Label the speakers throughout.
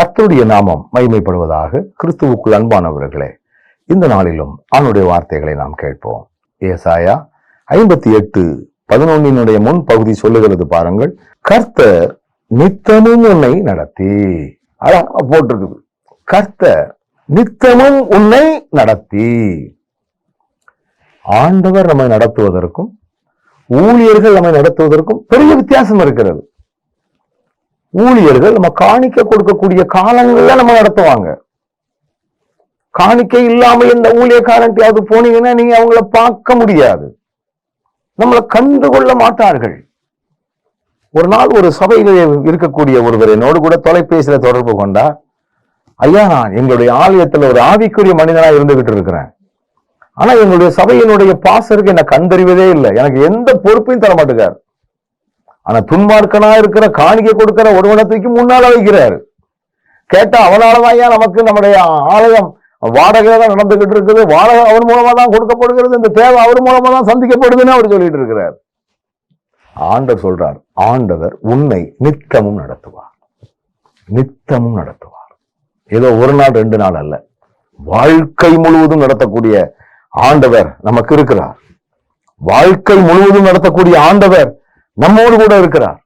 Speaker 1: கர்த்தருடைய நாமம் மகிமைப்படுவதாக கிறிஸ்துவுக்குள் அன்பானவர்களே இந்த நாளிலும் அவனுடைய வார்த்தைகளை நாம் கேட்போம். ஏசாயா ஐம்பத்தி எட்டு பதினொன்னினுடைய முன் பகுதி சொல்லுகிறது பாருங்கள் கர்த்தர் நித்தமும் உன்னை நடத்தி அழகா போட்டிருக்குது. கர்த்தர் நித்தமும் உன்னை நடத்தி ஆண்டவர் நம்மை நடத்துவதற்கும் ஊழியர்கள் நம்மை நடத்துவதற்கும் பெரிய வித்தியாசம் இருக்கிறது. ஊழியர்கள் நம்ம காணிக்க கொடுக்கக்கூடிய காலங்கள்ல நம்ம நடத்துவாங்க. காணிக்கை இல்லாம இந்த ஊழியக்காரன்ட்டையாவது போனீங்கன்னா நீங்க அவங்கள பார்க்க முடியாது. நம்மளை கண்டு கொள்ள மாட்டார்கள். ஒரு நாள் ஒரு சபையில் இருக்கக்கூடிய ஒருவர் என்னோடு கூட தொலைபேசியில தொடர்பு கொண்டா ஐயா நான் எங்களுடைய ஆலயத்துல ஒரு ஆவிக்குரிய மனிதனா இருந்துகிட்டு இருக்கிறேன். ஆனா எங்களுடைய சபையினுடைய பாசருக்கு என்ன கண்டறிவதே இல்லை. எனக்கு எந்த பொறுப்பையும் தர மாட்டேங்கார் ஆனா துன்மார்க்கனா இருக்கிற காணிக்கை கொடுக்கிற ஒருவனை தூக்கி முன்னால வைக்கிறார். கேட்டா அவனாலதான் ஏன் நமக்கு நம்முடைய ஆலயம் வாடகை தான் நடந்துகிட்டு இருக்குது. வாடகை அவர் மூலமா தான் கொடுக்கப்படுகிறது. இந்த தேவை அவர் மூலமா தான் சந்திக்கப்படுதுன்னு அவர் சொல்லிட்டு இருக்கிறார். ஆண்டவர் சொல்றார் ஆண்டவர் உன்னை நித்தமும் நடத்துவார். நித்தமும் நடத்துவார். ஏதோ ஒரு நாள் ரெண்டு நாள் அல்ல. வாழ்க்கை முழுவதும் நடத்தக்கூடிய ஆண்டவர் நமக்கு இருக்கிறார். வாழ்க்கை முழுவதும் நடத்தக்கூடிய ஆண்டவர் நம்மோடு கூட இருக்கிறார்.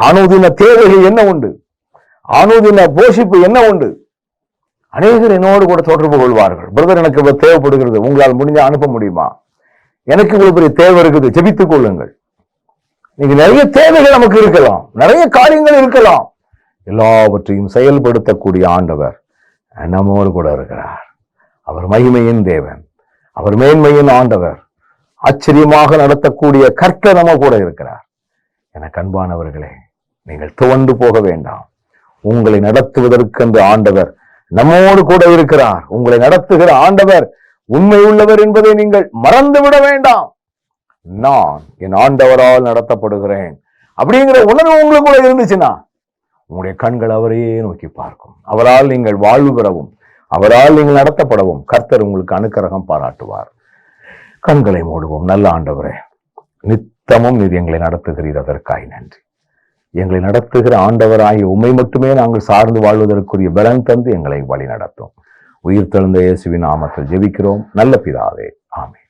Speaker 1: ஆணுதின தேவைகள் என்ன உண்டு? ஆணுதின போஷிப்பு என்ன உண்டு? அநேகர் என்னோடு கூட தொடர்பு கொள்வார்கள். பிரதர் எனக்கு தேவைப்படுகிறது. உங்களால் முடிஞ்ச அனுப்ப முடியுமா? எனக்கு இவ்வளவு பெரிய தேவை இருக்குது. ஜெபித்துக் கொள்ளுங்கள். நீங்க நிறைய தேவைகள் நமக்கு இருக்கலாம். நிறைய காரியங்கள் இருக்கலாம். எல்லாவற்றையும் செயல்படுத்தக்கூடிய ஆண்டவர் நம்மோடு கூட இருக்கிறார். அவர் மகிமையின் தேவன். அவர் மேன்மையின் ஆண்டவர். ஆச்சரியமாக நடத்தக்கூடிய கர்த்தர் நம்ம கூட இருக்கிறார். என கண்பானவர்களே நீங்கள் துவண்டு போக வேண்டாம். உங்களை நடத்துவதற்கென்று ஆண்டவர் நம்மோடு கூட இருக்கிறார். உங்களை நடத்துகிற ஆண்டவர் உண்மை உள்ளவர் என்பதை நீங்கள் மறந்து விட வேண்டாம். நான் என் ஆண்டவரால் நடத்தப்படுகிறேன் அப்படிங்கிற உணர்வு உங்களுக்குள்ள இருந்துச்சுன்னா உங்களுடைய கண்கள் அவரையே நோக்கி பார்க்கும். அவரால் நீங்கள் வாழ்வு பெறவும் அவரால் நீங்கள் நடத்தப்படவும் கர்த்தர் உங்களுக்கு அனுக்கிரகம் பாராட்டுவார். கண்களை மூடுவோம். நல்ல ஆண்டவரே நித்தமும் நீர் எங்களை நடத்துகிறீர். அதற்காய் நன்றி. எங்களை நடத்துகிற ஆண்டவராகிய உண்மை மட்டுமே நாங்கள் சார்ந்து வாழ்வதற்குரிய பலன் தந்து எங்களை வழி நடத்தும் உயிர் தெழுந்த இயேசுவின் நாமத்தில் ஜெபிக்கிறோம். நல்ல பிதாவே ஆமே